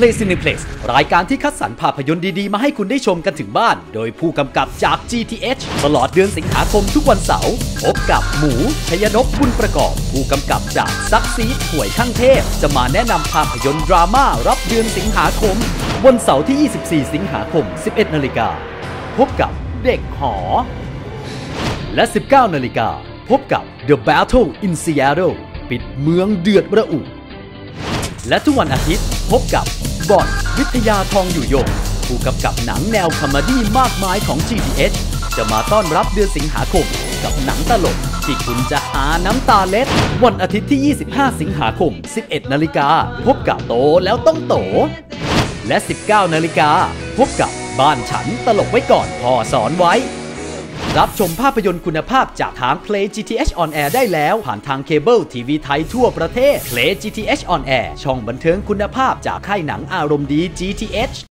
Play Cineplex รายการที่คัดสรรภาพยนตร์ดี ๆ มาให้คุณได้ชมกันถึงบ้าน โดยผู้กำกับจาก GTH ตลอดเดือนสิงหาคมทุกวันเสาร์พบกับหมูชยนกบุญประกอบ ผู้กำกับจากซักซีดหวยข้างเทพ จะมาแนะนำภาพยนตร์ดราม่ารับเดือนสิงหาคม วันเสาร์ที่ 24 สิงหาคม 11 นาฬิกาพบกับเด็กหอ และ 19 นาฬิกาพบกับ The Battle in Seattle ปิดเมืองเดือดระอุ และทุกวันอาทิตย์พบกับ บอดวิทยาทองอยู่ยงผู้กำกับหนังแนวคอมดี้มากมายของ GTH จะมาต้อนรับเดือนสิงหาคม กับหนังตลก ที่คุณจะหาน้ำตาเล็ด วันอาทิตย์ที่ 25 สิงหาคม 11 นาฬิกา พบกับโตแล้วต้องโต และ 19 นาฬิกา พบกับบ้านฉันตลกไว้ก่อนพอสอนไว้ รับชมภาพยนตร์คุณภาพจากทาง Play GTH on Air ได้แล้ว ผ่านทางเคเบิลทีวีไทยทั่วประเทศ Play GTH on Air ช่องบันเทิงคุณภาพจากค่ายหนังอารมณ์ดี GTH